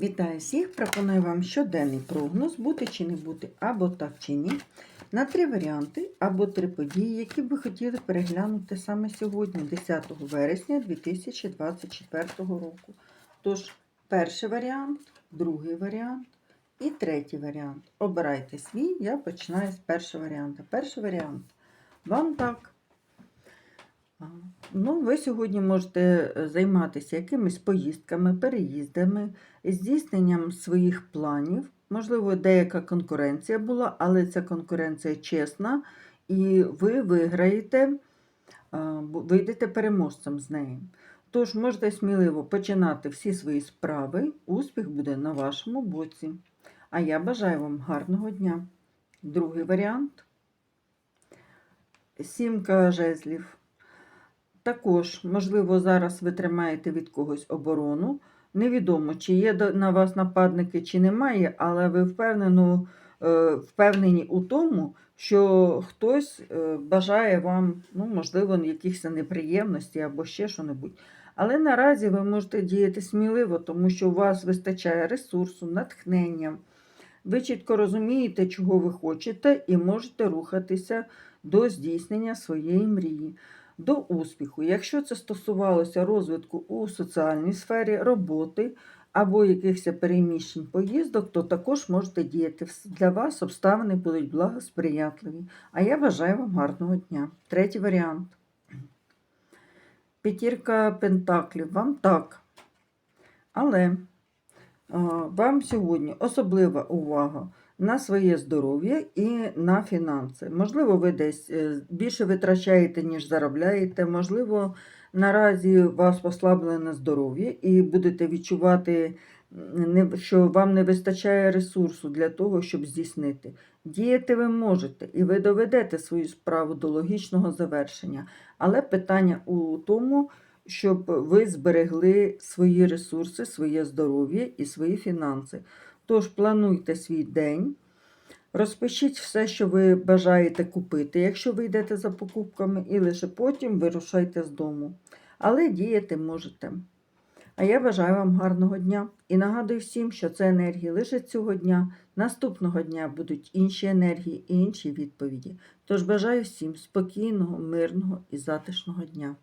Вітаю всіх! Пропоную вам щоденний прогноз, бути чи не бути, або так чи ні, на три варіанти або три події, які би хотіли переглянути саме сьогодні, 10 вересня 2024 року. Тож, перший варіант, другий варіант і третій варіант. Обирайте свій, я починаю з першого варіанту. Перший варіант. Вам так. Ну, ви сьогодні можете е, займатися якимись поїздками, переїздами, здійсненням своїх планів. Можливо, деяка конкуренція була, але ця конкуренція чесна, і ви виграєте, вийдете переможцем з неї. Тож можете сміливо починати всі свої справи, успіх буде на вашому боці. А я бажаю вам гарного дня. Другий варіант. Сімка жезлів. Також, можливо, зараз ви тримаєте від когось оборону. Невідомо, чи є на вас нападники, чи немає, але ви впевнено, е, впевнені у тому, що хтось е, бажає вам, ну, можливо, якихось неприємностей або ще що-небудь. Але наразі ви можете діяти сміливо, тому що у вас вистачає ресурсу, натхнення. Ви чітко розумієте, чого ви хочете, і можете рухатися до здійснення своєї мрії до успіху. Якщо це стосувалося розвитку у соціальній сфері, роботи або якихось переміщень поїздок, то також можете діяти. Для вас обставини будуть благосприятливі. А я бажаю вам гарного дня. Третій варіант. П'ятірка пентаклів. Вам так. Але вам сьогодні особлива увага на своє здоров'я і на фінанси. Можливо, ви десь е, більше витрачаєте, ніж заробляєте. Можливо, наразі вас послаблене здоров'я і будете відчувати, що вам не вистачає ресурсу для того, щоб здійснити. Діяти ви можете, і ви доведете свою справу до логічного завершення. Але питання у тому, щоб ви зберегли свої ресурси, своє здоров'я і свої фінанси. Тож плануйте свій день, розпишіть все, що ви бажаєте купити, якщо ви йдете за покупками, і лише потім вирушайте з дому. Але діяти можете. А я бажаю вам гарного дня і нагадую всім, що це енергії лише цього дня. Наступного дня будуть інші енергії і інші відповіді. Тож бажаю всім спокійного, мирного і затишного дня.